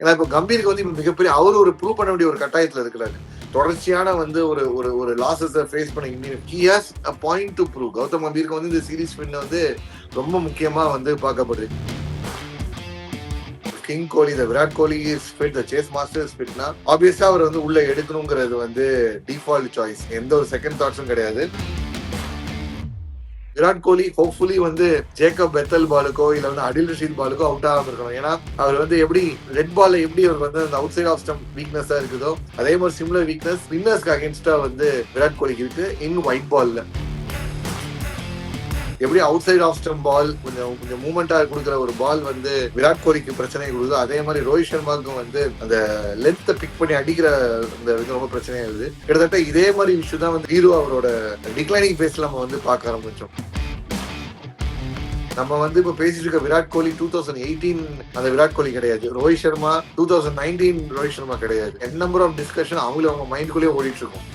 ஏன்னா இப்போ கம்பீருக்கு வந்து இப்போ மிகப்பெரிய அவர் ஒரு ப்ரூவ் பண்ண வேண்டிய ஒரு கட்டாயத்தில் இருக்கிறாரு. தொடர்ச்சியான வந்து ஒரு ஒரு ஒரு லாசஸை ஃபேஸ் பண்ண Indian he has a point to prove Gautam கம்பீருக்கு வந்து இந்த சீரிஸ் வின் வந்து ரொம்ப முக்கியமாக வந்து பார்க்கப்படுது கிங் கோலி இந்த Virat Kohli split the chase master ஸ்பிட்னா ஆப்வியஸா அவர் வந்து உள்ள எடுக்கணுங்கிறது வந்து டிஃபால்ட் சாய்ஸ் எந்த ஒரு செகண்ட் தாட்ஸும் கிடையாது. விராட் கோலி ஹோப்ஃபுல்லி வந்து ஜேக்கப் பெத்தல் பாலுக்கோ இல்ல வந்து அடில் ரஷீத் பாலுக்கோ அவுட் ஆகாம இருக்கணும். ஏன்னா அவர் வந்து எப்படி ரெட் பால்ல எப்படி அவர் வந்து அந்த அவுட் சைட் ஆஃப் ஸ்டம் வீக்னஸா இருக்குதோ அதே மாதிரி சிம்லர் வீக்னஸ் வின்னர்ஸ்க்கு அகேன்ஸ்டா வந்து விராட் கோலிக்கு இருக்கு இன் ஒயிட் பால்ல எப்படி outside of stump ball கொஞ்சம் கொஞ்சம் மூமெண்டா கொடுக்குற ஒரு பால் வந்து விராட் கோலிக்கு பிரச்சனை கொடுக்குது அதே மாதிரி ரோஹித் சர்மாவுக்கும் வந்து அந்த லென்த்தை பிக் பண்ணி அடிக்கிற அந்த இது ரொம்ப பிரச்சனையா இருக்குது. கிட்டத்தட்ட இதே மாதிரி விஷயம் தான் வந்து ஹீரோ அவரோட டிக்ளைனிங் பேஸ்ல நம்ம வந்து பார்க்க ஆரம்பிச்சோம். நம்ம வந்து இப்ப பேசிட்டு இருக்க Virat Kohli two thousand eighteen அந்த விராட் கோலி கிடையாது. Rohit Sharma two thousand nineteen Rohit Sharma கிடையாது. என் நம்பர் ஆஃப் டிஸ்கஷன் அவங்களும் அவங்க மைண்டுக்குள்ளேயே ஓடிட்டு இருக்கும்.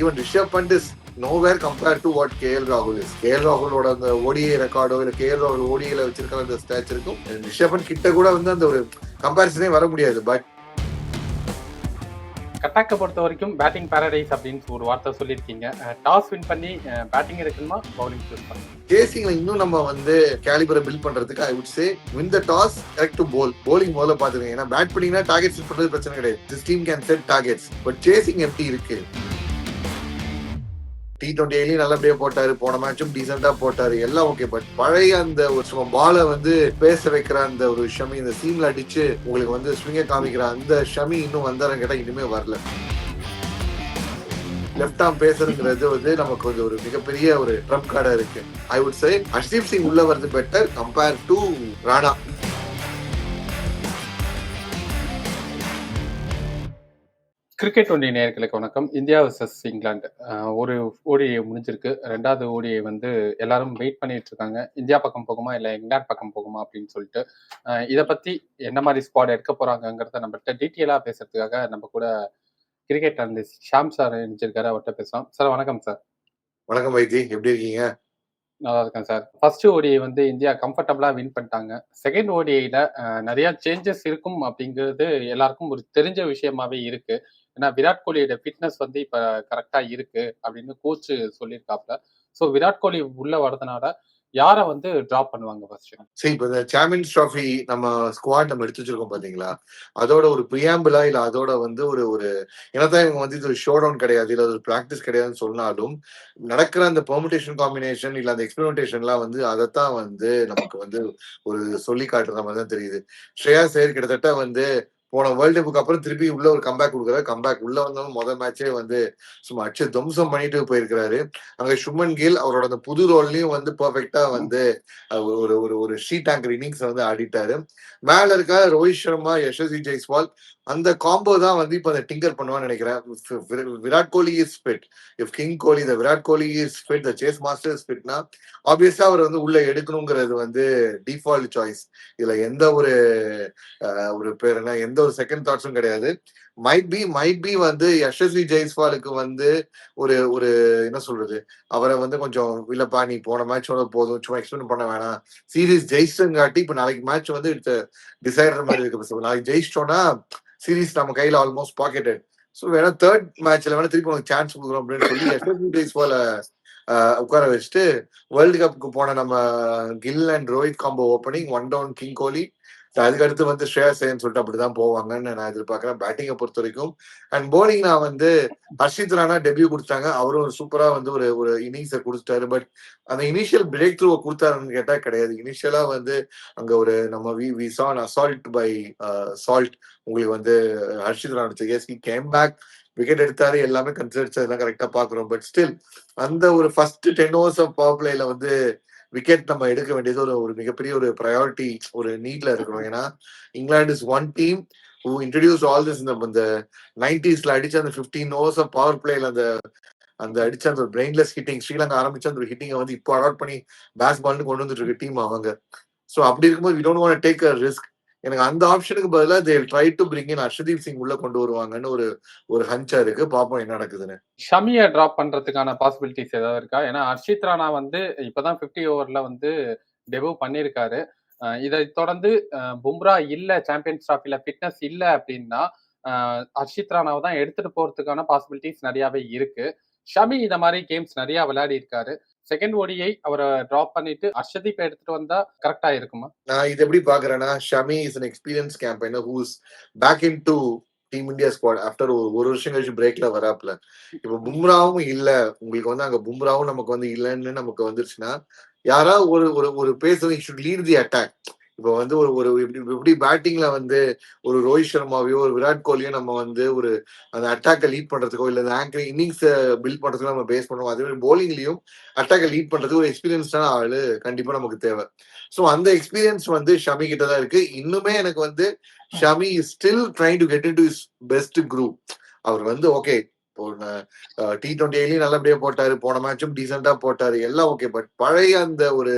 Even Rishabh Pant is nowhere compare to what K L ராகுல் இஸ் கே எல் ராகுலோட அந்த ஓடிஐ ரெக்கார்டோ இல்ல கே எல் ராகுல் ஓடிஐல வச்சிருக்கிற அந்த ஸ்டாச் இருக்கும். ரிஷப் பண்ட் கிட்ட கூட வந்து அந்த ஒரு கம்பேரிசனே வர முடியாது. பட் கட்டாக்க பொறுத்த வரைக்கும் பேட்டிங் பாரடைஸ் அப்படின்னு ஒரு வார்த்தை சொல்லியிருக்கீங்க. டாஸ் வின் பண்ணி பேட்டிங் எடுக்கணுமா பவுலிங் சூஸ் பண்ணணும் சேசிங்ல இன்னும் நம்ம வந்து கேலிபரை பில்ட் பண்றதுக்கு I would say win the toss correct to bowl bowling முதல்ல பாத்துருங்க ஏன்னா பேட் பண்ணீங்கன்னா டார்கெட் செட் பண்றது பிரச்சனை கிடையாது. This team can set targets but chasing எப்படி இருக்கு? டி டுவெண்ட்டி நல்லபடியா போட்டாரு. போன மேட்சும் டீசெண்டா போட்டாரு. எல்லாம் ஓகே பட் பழைய அந்த ஒரு சும்மா பாலை வந்து பேச வைக்கிற அந்த ஒரு ஷமி இந்த சீமில் அடிச்சு உங்களுக்கு வந்து ஸ்விங்க காமிக்கிற அந்த ஷமி இன்னும் வந்தாரன் கேட்டா இனிமே வரல. லெஃப்ட் ஆம் பேசுறதுங்கிறது வந்து நமக்கு வந்து ஒரு மிகப்பெரிய ஒரு ட்ரம்ப் கார்டா இருக்கு. ஐ வுட் சே ஹர்ஷீப் சிங் உள்ள வருது better compare to Rana cricket ஒன்றிய நேயர்களுக்கு வணக்கம். India versus England. ஒரு ஓடிஐ முடிஞ்சிருக்கு. ரெண்டாவது ஓடிஐ வந்து எல்லாரும் வெயிட் பண்ணிட்டு இருக்காங்க. இந்தியா பக்கம் போகுமா? இல்லை இங்கிலாந்து பக்கம் போகுமா? அப்படின்னு சொல்லிட்டு இதை பத்தி என்ன மாதிரி ஸ்குவாட் எடுக்க போறாங்கங்கிறத நம்மகிட்ட டீட்டெயிலா பேசுறதுக்காக நம்ம கூட கிரிக்கெட் அனலிஸ்ட் ஷாம் சார் இணைஞ்சிருக்காரு. அவர்கிட்ட பேசலாம் சார் வணக்கம் சார் வணக்கம் வைத்தி. எப்படி இருக்கீங்க? நல்லா இருக்கேன் சார் ஃபர்ஸ்ட் ஓடிஐ வந்து இந்தியா கம்ஃபர்டபுளா வின் பண்ணிட்டாங்க. செகண்ட் ஓடிஐல நிறைய சேஞ்சஸ் இருக்கும் அப்படிங்கிறது எல்லாருக்கும் ஒரு தெரிஞ்ச விஷயமாவே இருக்கு. ஏன்னா விராட் கோலியோட ஃபிட்னஸ் வந்து இப்ப கரெக்டா இருக்கு அப்படின்னு கோச் சொல்லியிருக்காப்ல ஸோ விராட் கோலி உள்ள வரதுனால யாரை வந்து டிராப் பண்ணுவாங்க ஃபர்ஸ்ட் சரி இப்போ இந்த சாம்பியன்ஸ் ட்ராஃபி நம்ம ஸ்குவாட் நம்ம எடுத்து வச்சிருக்கோம் பாத்தீங்களா? அதோட ஒரு பிரியாம்பிளா இல்ல அதோட வந்து ஒரு ஒரு என்னதான் இவங்க வந்து இது ஒரு ஷோ டவுன் கிடையாது இல்ல ஒரு பிராக்டிஸ் கிடையாதுன்னு சொன்னாலும் நடக்கிற அந்த பெர்முடேஷன் காம்பினேஷன் இல்ல அந்த எக்ஸ்பெரிமெண்டேஷன்லாம் வந்து அதைத்தான் வந்து நமக்கு வந்து ஒரு சொல்லி காட்டுற மாதிரி தான் தெரியுது. ஸ்ரேயா சேர் கிட்டத்தட்ட வந்து போன வேர்ல்டு கப்புக்கு அப்புறம் திருப்பி உள்ள ஒரு கம்பேக் கொடுக்குறாரு. கம்பேக் உள்ள வந்தாலும் முதல் மேட்சே வந்து சும்மா அச்சு துவம்சம் பண்ணிட்டு போயிருக்கிறாரு. அங்க சுமன் கில் அவரோட அந்த புது ரோல்லையும் வந்து பர்ஃபெக்டா வந்து ஒரு ஒரு ஒரு ஷீ டேங்கர் இன்னிங்ஸ் வந்து ஆடிட்டாரு. மேல இருக்க ரோஹித் சர்மா யசஸ்வி ஜெய்ஸ்வால் அந்த காம்போ தான் வந்து இப்ப அதை டிங்கர் பண்ணுவான்னு நினைக்கிறேன். Virat Kohli is fit if king Kohli the Virat Kohli is fit the chase master is ஃபிட்னா ஆப்வியஸா அவர் வந்து உள்ள எடுக்கணுங்கிறது வந்து டிஃபால்ட் சாய்ஸ் இதுல எந்த ஒரு ஒரு பேர் என்ன எந்த எந்த ஒரு செகண்ட் தாட்ஸும் கிடையாது. மைட் பி மைட் பி வந்து யஷஸ்வி ஜெய்ஸ்வாலுக்கு வந்து ஒரு ஒரு என்ன சொல்றது? அவரை வந்து கொஞ்சம் இல்லப்பா நீ போன மேட்சோட போதும் சும்மா எக்ஸ்பிளைன் பண்ண வேணாம். சீரீஸ் ஜெயிச்சுங்காட்டி இப்ப நாளைக்கு மேட்ச் வந்து இட்ஸ் டிசைடர் மாதிரி இருக்கு. நாளைக்கு ஜெயிச்சிட்டோம்னா சீரீஸ் நம்ம கையில ஆல்மோஸ்ட் பாக்கெட்டட் ஸோ வேணா தேர்ட் மேட்ச்ல வேணா திருப்பி உனக்கு சான்ஸ் கொடுக்குறோம் அப்படின்னு சொல்லி யஷஸ்வி ஜெய்ஸ்வால உட்கார வச்சுட்டு வேர்ல்டு கப்புக்கு போன நம்ம Gill and Rohit combo opening one down king Kohli அதுக்கு அடுத்து வந்து ஸ்ரேயா சேன் சொல்லிட்டு அப்படிதான் போவாங்கன்னு நான் எதிர்பார்க்கறேன். பேட்டிங்கை பொறுத்த வரைக்கும் அண்ட் போலிங் நான் வந்து ஹர்ஷித் ராணா டெபியூ கொடுத்தாங்க அவரும் ஒரு சூப்பரா வந்து ஒரு ஒரு இன்னிங்ஸை கொடுத்துட்டாரு. பட் அந்த இனிஷியல் பிரேக் த்ரூவை கொடுத்தாருன்னு கேட்டா கிடையாது. இனிஷியலா வந்து அங்க ஒரு நம்ம வி வி சான் அசால்ட் பை சால்ட் உங்களுக்கு வந்து Harshit Rana as came back wicket எடுத்தாரு. எல்லாமே கன்சிடர்ஸ் எல்லாம் கரெக்டா பாக்குறோம் பட் ஸ்டில் அந்த ஒரு first ten overs of power பிளேல வந்து விக்கெட் நம்ம எடுக்க வேண்டியது ஒரு ஒரு மிகப்பெரிய ஒரு ப்ரையாரிட்டி ஒரு நீட்ல இருக்கிறோம் ஏன்னா England is one team who introduce all this இந்த நைன்டிஸ்ல அடிச்ச அந்த பிப்டீன் ஓவர்ஸ் ஆஃப் பவர் பிளேல அந்த அந்த அடிச்ச அந்த ஒரு பிரெயின்லெஸ் ஹிட்டிங் ஸ்ரீலங்கா ஆரம்பிச்ச அந்த ஒரு ஹிட்டிங்கை வந்து இப்போ அடாப்ட் பண்ணி பேஸ் பால்னு கொண்டு வந்துட்டு இருக்க டீம் அவங்க. ஸோ அப்படி இருக்கும்போது we don't want take a risk எனக்கு அந்த ஆப்ஷனுக்கு பதிலாக they try to bring in Harshdeep Singh உள்ள கொண்டு வருவாங்கன்னு ஒரு ஒரு ஹஞ்சா இருக்கு. பாப்போம் என்ன நடக்குதுன்னு. ஷமியை டிராப் பண்றதுக்கான பாசிபிலிட்டிஸ் ஏதாவது இருக்கா? ஏன்னா ஹர்ஷித் ராணா வந்து இப்பதான் பிப்டி ஓவர்ல வந்து டெபு பண்ணியிருக்காரு இதை தொடர்ந்து பும்ரா இல்ல சாம்பியன்ஸ் டிராஃபில ஃபிட்னஸ் இல்ல அப்படின்னா அர்ஷித் ஹர்ஷித் ராணாவை தான் எடுத்துட்டு போறதுக்கான பாசிபிலிட்டிஸ் நிறையாவே இருக்கு. ஷமி இந்த மாதிரி கேம்ஸ் நிறைய விளையாடி இருக்காரு செகண்ட் ஓடியை அவரை டிராப் பண்ணிட்டு அர்ஷதீப் எடுத்துட்டு வந்தா கரெக்டா இருக்குமா? நான் இது எப்படி பாக்குறேன்னா Shami is an experience campaigner who's back in to team India squad after ஒரு ஒரு வருஷம் கழிச்சு பிரேக்ல வராப்ல இப்ப பும்ராவும் இல்ல. உங்களுக்கு வந்து அங்க பும்ராவும் நமக்கு வந்து இல்லைன்னு நமக்கு வந்துருச்சுன்னா யாராவது ஒரு ஒரு ஒரு பேசுறது ஷுட் லீட் தி அட்டாக் இப்போ வந்து ஒரு ஒரு இப்படி பேட்டிங்ல வந்து ஒரு ரோஹித் சர்மாவையோ ஒரு விராட் கோலியோ நம்ம வந்து ஒரு அந்த அட்டாக்கை லீட் பண்றதுக்கோ இல்ல அந்த ஆங்கர் இன்னிங்ஸ் பில்ட் பண்றதுக்கோ நம்ம பேஸ் பண்ணுவோம். அதே மாதிரி போலிங்லயும் அட்டாக்கை லீட் பண்றதுக்கு ஒரு எக்ஸ்பீரியன்ஸான ஆள் கண்டிப்பா நமக்கு தேவை. ஸோ அந்த எக்ஸ்பீரியன்ஸ் வந்து ஷமி கிட்ட தான் இருக்கு. இன்னுமே எனக்கு வந்து Shami still trying to get in to is best group அவர் வந்து ஓகே டி டுவெண்ட்டிலையும் நல்லபடியா போட்டாரு. போன மேட்சும் டீசெண்டா போட்டாரு. எல்லாம் ஓகே பட் பழைய அந்த ஒரு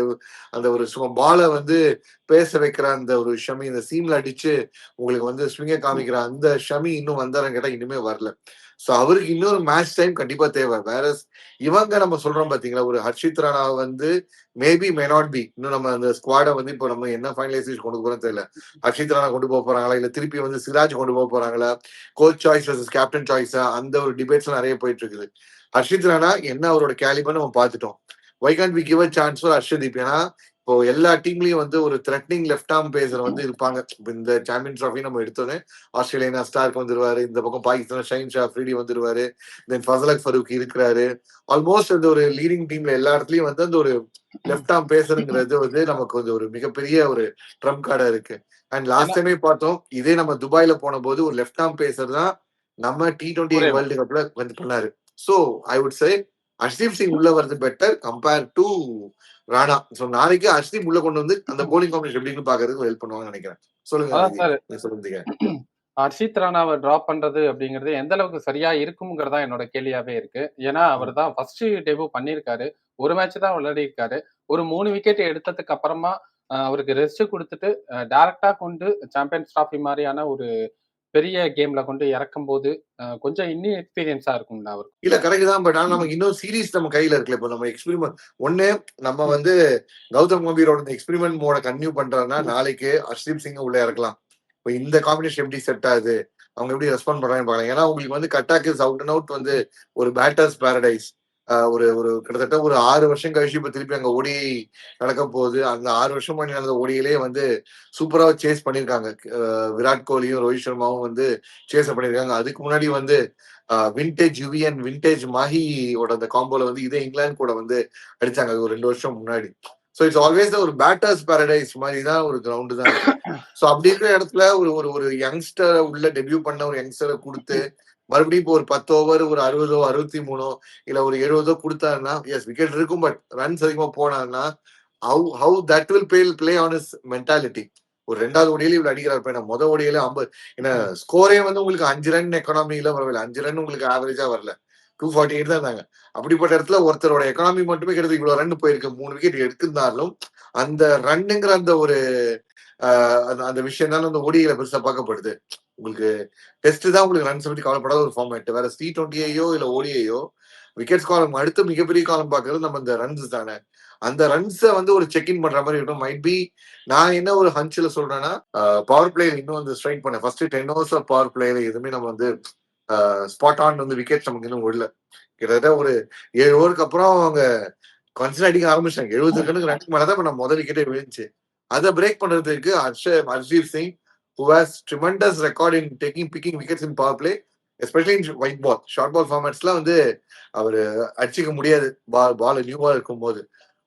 அந்த ஒரு பாலை வந்து பேச வைக்கிற அந்த ஒரு ஷமி இந்த சீம்ல அடிச்சு உங்களுக்கு வந்து ஸ்விங்க காமிக்கிற அந்த ஷமி இன்னும் வந்தாரன்னு கேட்டா இனிமே வரல. சோ அவருக்கு இன்னொரு மேட்ச் டைம் கண்டிப்பா தேவை. வேற இவங்க நம்ம சொல்றோம் பாத்தீங்களா ஒரு ஹர்ஷித் ராணா வந்து மேபி மே நாட் பி இன்னும் நம்ம அந்த ஸ்குவாடை வந்து இப்போ நம்ம என்ன ஃபைனலைசேஷன் கொண்டு போறோம் தெரியல. ஹர்ஷித் ராணா கொண்டு போக போறாங்களா? இல்ல திருப்பி வந்து சிராஜ் கொண்டு போக போறாங்களா? கோச் சாய்ஸ் வர்சஸ் கேப்டன் சாய்ஸா அந்த ஒரு டிபேட்ஸ் நிறைய போயிட்டு இருக்குது. ஹர்ஷித் ராணா என்ன அவரோட கேலிபர் நம்ம பார்த்துட்டோம். Why can we give a chance for Harshdeep? ஏன்னா இப்போ எல்லா டீம்லயும் வந்து ஒரு த்ரெட்னிங் லெஃப்ட் ஆர்ம் பேசர் வந்து இருப்பாங்க. இப்போ இந்த சாம்பியன் ட்ராஃபி நம்ம எடுத்தோன்னே ஆஸ்திரேலியா ஸ்டார்க் வந்துருவாரு இந்த பக்கம் பாகிஸ்தான் ஷைன் ஷா ஃப்ரீடி வந்துருவாரு தென் ஃபசலக் ஃபரூக் இருக்கிறாரு. ஆல்மோஸ்ட் அந்த ஒரு லீடிங் டீம்ல எல்லா இடத்துலயும் வந்து அந்த ஒரு லெஃப்ட் ஆர்ம் பேசருங்கிறது வந்து நமக்கு வந்து ஒரு மிகப்பெரிய ஒரு ட்ரம்ப் கார்டா இருக்கு. அண்ட் லாஸ்ட் டைமே பார்த்தோம் இதே நம்ம துபாயில போன போது ஒரு லெஃப்ட் ஆர்ம் பேசர் தான் நம்ம டி டுவெண்ட்டி வேர்ல்டு கப்ல வந்து பண்ணாரு. So I would say Harshdeep Singh உள்ள வருது better compare to Rana. So நாளைக்கு ஹர்ஷ்தீப் உள்ள கொண்டு வந்து அந்த போலிங் காம்பினேஷன் எப்படின்னு பாக்குறதுக்கு ஹெல்ப் பண்ணுவாங்கன்னு நினைக்கிறேன். சொல்லுங்க சொல்லுங்க ஹர்ஷித் ராணாவை டிராப் பண்றது அப்படிங்கிறது எந்த அளவுக்கு சரியா இருக்குங்கிறதா என்னோட கேள்வியாவே இருக்கு. ஏன்னா அவர் தான் ஃபர்ஸ்ட் டெபியூ பண்ணியிருக்காரு. ஒரு மேட்ச் தான் விளையாடி இருக்காரு. ஒரு மூணு விக்கெட் எடுத்ததுக்கு அப்புறமா அவருக்கு ரெஸ்ட் கொடுத்துட்டு டைரக்டா கொண்டு சாம்பியன்ஸ் டிராஃபி மாதிரியான ஒரு பெரிய கேம்ல கொண்டு இறக்கும் போது கொஞ்சம் இன்னும் எக்ஸ்பீரியன்ஸா இருக்கும்ல அவருக்கு இல்ல கரெக்ட் தான் பட் ஆனா நமக்கு இன்னும் சீரிஸ் நம்ம கையில இருக்குல்ல இப்போ நம்ம எக்ஸ்பெரிமெண்ட் ஒண்ணு நம்ம வந்து கௌதம் கம்பீரோட இந்த எக்ஸ்பெரிமெண்ட் மோட கன்டினியூ பண்றாங்கன்னா நாளைக்கு ஹர்ஷ்தீப் சிங் உள்ள இறக்கலாம். இப்போ இந்த காம்பினேஷன் எப்படி செட் ஆகுது? அவங்க எப்படி ரெஸ்பாண்ட் பண்றாங்கன்னு பார்க்கலாம். ஏன்னா உங்களுக்கு வந்து கட்டாக்கு அவுட் அண்ட் அவுட் வந்து ஒரு பேட்டர்ஸ் பாரடைஸ் ஒரு ஒரு கிட்டத்தட்ட ஒரு ஆறு வருஷம் கழிச்சு இப்ப திருப்பி அங்க ஓடி நடக்க போகுது. அந்த ஆறு வருஷம் பண்ணி நடந்த ஓடியிலே வந்து சூப்பரா சேஸ் பண்ணிருக்காங்க. அஹ் விராட் கோலியும் ரோஹித் சர்மாவும் வந்து சேஸ் பண்ணிருக்காங்க. அதுக்கு முன்னாடி வந்து வின்டேஜ் யுவியன் வின்டேஜ் மாஹியோட அந்த காம்போல வந்து இதே இங்கிலாந்து கூட வந்து அடிச்சாங்க. ஒரு ரெண்டு வருஷம் முன்னாடி. ஸோ இட்ஸ் ஆல்வேஸ் ஒரு பேட்டர்ஸ் பாரடைஸ் மாதிரி தான் ஒரு கிரவுண்டு தான் ஸோ அப்படி இருக்கிற இடத்துல ஒரு ஒரு ஒரு யங்ஸ்டரை உள்ள டெபியூ பண்ண ஒரு யங்ஸ்டரை கொடுத்து மறுபடியும் இப்போ ஒரு பத்து ஓவர் ஒரு அறுபதோ அறுபத்தி மூணோ இல்ல ஒரு எழுபதோ கொடுத்தாருன்னா எஸ் விக்கெட் இருக்கும் பட் ரன்ஸ் அதிகமா போனாருன்னா how how that will play play on is mentality ஒரு ரெண்டாவது ஓடியில இவ்வளவு அடிக்கிறார். பையனா முத ஓடியில ஐம்பது ஏன்னா ஸ்கோரே வந்து உங்களுக்கு அஞ்சு ரன் எக்கனாமில வரவில்லை. அஞ்சு ரன் உங்களுக்கு ஆவரேஜா வரல. டூ ஃபார்ட்டி எயிட் தான் இருந்தாங்க. அப்படிப்பட்ட இடத்துல ஒருத்தரோட எக்கனாமி மட்டுமே கிட்டத்தட்ட இவ்வளவு ரன் போயிருக்கு. மூணு விக்கெட் எடுத்திருந்தாலும் அந்த ரன்னுங்கிற அந்த ஒரு ஆஹ் அந்த- விஷயம் தான் அந்த ஓடிகளை பெருசா பார்க்கப்படுது. உங்களுக்கு டெஸ்ட் தான் உங்களுக்கு ரன்ஸ் பற்றி கவலைப்படாத ஒரு ஃபார்மேட் வேற டி டுவெண்ட்டியையோ இல்ல ஓடியையோ விக்கெட்ஸ் காலம் அடுத்து மிகப்பெரிய காலம் பார்க்கறது நம்ம இந்த ரன்ஸ் தானே. அந்த ரன்ஸை வந்து ஒரு செக் இன் பண்ற மாதிரி இருக்கும் மைட் பி நான் என்ன ஒரு ஹஞ்சில் சொல்றேன்னா பவர் பிளேயர் இன்னும் வந்து ஸ்ட்ரைக் பண்ணேன். First ten overs of power player எதுவுமே நம்ம வந்து ஸ்பாட் ஆன் வந்து விக்கெட் நமக்கு இன்னும் விடல. கிட்டத்தட்ட ஒரு ஏழு ஓவருக்கு அப்புறம் அவங்க கன்சன் அடிக்க ஆரம்பிச்சாங்க எழுபது ரன்னுக்கு ரன் மேலதான் இப்ப நம்ம முதல் விக்கெட்டே விழுந்துச்சு. அதை பிரேக் பண்றதுக்கு Arsh Harshdeep Singh who has tremendous record in taking picking wickets in power play especially in white ball short ball ஃபார்மேட்ஸ்லாம் வந்து அவர் அடிச்சிக்க முடியாது. பால் பால் நியூ பால் இருக்கும் போது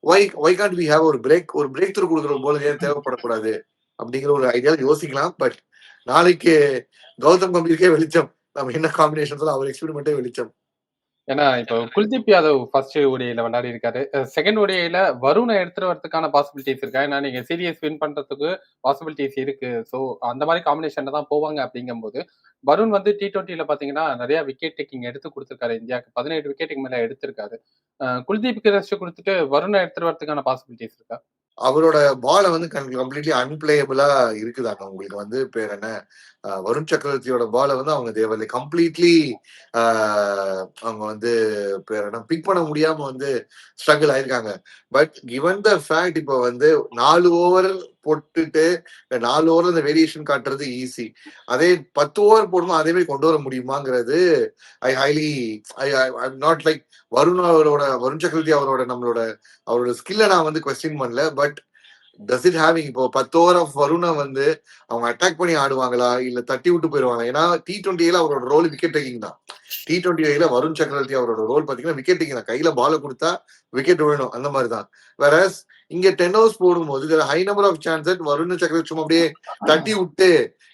why why can't we have ஒரு பிரேக் ஒரு பிரேக் த்ரூ கொடுக்குற போல ஏன் தேவைப்படக்கூடாது அப்படிங்கிற ஒரு ஐடியாவில் யோசிக்கலாம். பட் நாளைக்கு கௌதம் கம்பீருக்கே வெளிச்சம். நம்ம என்ன காம்பினேஷன்ஸ் அவர் எக்ஸ்பெரிமெண்ட்டே வெளிச்சம். ஏன்னா இப்போ குல்தீப் யாதவ் ஃபர்ஸ்ட் ஓடியில விளையாடி இருக்காரு. செகண்ட் ஓடியில வருணை எடுத்துட்டு வரதுக்கான பாசிபிலிட்டிஸ் இருக்கா? ஏன்னா நீங்க சீரியஸ் வின் பண்றதுக்கு பாசிபிலிட்டிஸ் இருக்கு. ஸோ அந்த மாதிரி காம்பினேஷன்ல தான் போவாங்க அப்படிங்கும்போது வருண் வந்து டி டுவெண்ட்டில பாத்தீங்கன்னா நிறைய விக்கெட் டேக்கிங் எடுத்து கொடுத்துருக்காரு இந்தியாவுக்கு. பதினெட்டு விக்கெட்டுக்கு மேல எடுத்திருக்காரு. அஹ் குல்தீப்க்கு ரெஸ்ட் கொடுத்துட்டு வருணை எடுத்துட்டு வரதுக்கான பாசிபிலிட்டிஸ் இருக்கா? அவரோட பாலை வந்து கம்ப்ளீட்லி அன்பிளேயபிளா இருக்குதாங்க. உங்களுக்கு வந்து பேர் என்ன? வருண் சக்கரவர்த்தியோட பாலை வந்து அவங்க தேவையில்லை. கம்ப்ளீட்லி அவங்க வந்து பேர் என்ன? பிக் பண்ண முடியாம வந்து ஸ்ட்ரகிள் ஆயிருக்காங்க. பட் கிவன் த ஃபேக்ட் இப்போ வந்து நாலு ஓவர் போட்டுட்டு நாலு ஓவர் அந்த வேரியேஷன் காட்டுறது ஈஸி அதே பத்து ஓவர் போடணும் அதே மாதிரி கொண்டு வர முடியுமாங்கிறது I highly I I not like Varun அவரோட வருண் சக்கரவர்த்தி அவரோட நம்மளோட அவரோட ஸ்கில்ல நான் வந்து கொஸ்டின் பண்ணல பட் டஸ் இட் ஹேவிங் இப்போ பத்து ஓவர் ஆஃப் வருணை வந்து அவங்க அட்டாக் பண்ணி ஆடுவாங்களா? இல்ல தட்டி விட்டு போயிருவாங்க ஏன்னா டி டுவெண்ட்டில அவரோட ரோல் விக்கெட் டேக்கிங் தான். டி டுவெண்ட்டி வருண் சக்கரவர்த்தி அவரோட ரோல் பாத்தீங்கன்னா விக்கெட் டேக்கிங் தான். கையில பால கொடுத்தா விக்கெட் விழணும் அந்த மாதிரி தான். வேற இங்க டென் ஹவுஸ் போடும்போது high number of chances Varun Chakravarthy சும்மா அப்படியே தட்டி விட்டு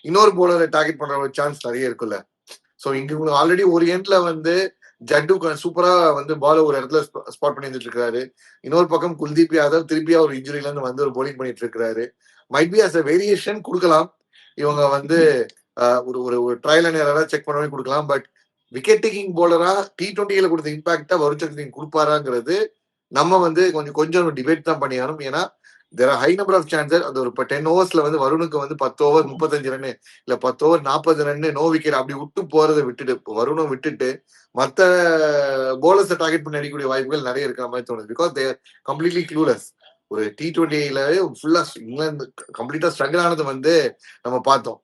இன்னொரு போலரை டார்கெட் பண்ற ஒரு சான்ஸ் நிறைய இருக்குல்ல. சோ இங்க உங்களுக்கு ஆல்ரெடி ஒரு எண்ட்ல வந்து ஜட்டு சூப்பரா வந்து பால ஒரு இடத்துல ஸ்பாட் பண்ணி வந்துட்டு இருக்காரு. இன்னொரு பக்கம் குல்தீப் யாதவ் திருப்பியா ஒரு இன்ஜுரியில இருந்து வந்து ஒரு போலிங் பண்ணிட்டு இருக்காரு. Might be as a variation கொடுக்கலாம். இவங்க வந்து ஒரு ஒரு ஒரு ட்ரையல் அண்ட் யாராவது செக் பண்ணவே கொடுக்கலாம். பட் விக்கெட் டேக்கிங் போலரா டி டுவெண்ட்டில கொடுத்த இம்பாக்டா வருஷத்துக்கு சக்கரவர்த்தி கொடுப்பாராங்கிறது நம்ம வந்து கொஞ்சம் கொஞ்சம் டிபேட் தான் பண்ணியாரும் ஏன்னா there high number of chances அந்த ஒரு இப்போ டென் ஓவர்ஸ்ல வந்து வருணுக்கு வந்து பத்து ஓவர் முப்பத்தஞ்சு ரன்னு இல்ல பத்து ஓவர் நாற்பது ரன்னு நோ விக்கெட் அப்படி விட்டு போறதை விட்டுட்டு வருணும் விட்டுட்டு மத்த போலர்ஸை டார்கெட் பண்ணி அடிக்கக்கூடிய வாய்ப்புகள் நிறைய இருக்கிற மாதிரி தோணுது. பிகாஸ் தேர் கம்ப்ளீட்லி கிளூலஸ் ஒரு டி டுவெண்ட்டில ஃபுல்லா இங்கிலாந்து கம்ப்ளீட்டா ஸ்ட்ரகிள் ஆனது வந்து நம்ம பார்த்தோம்.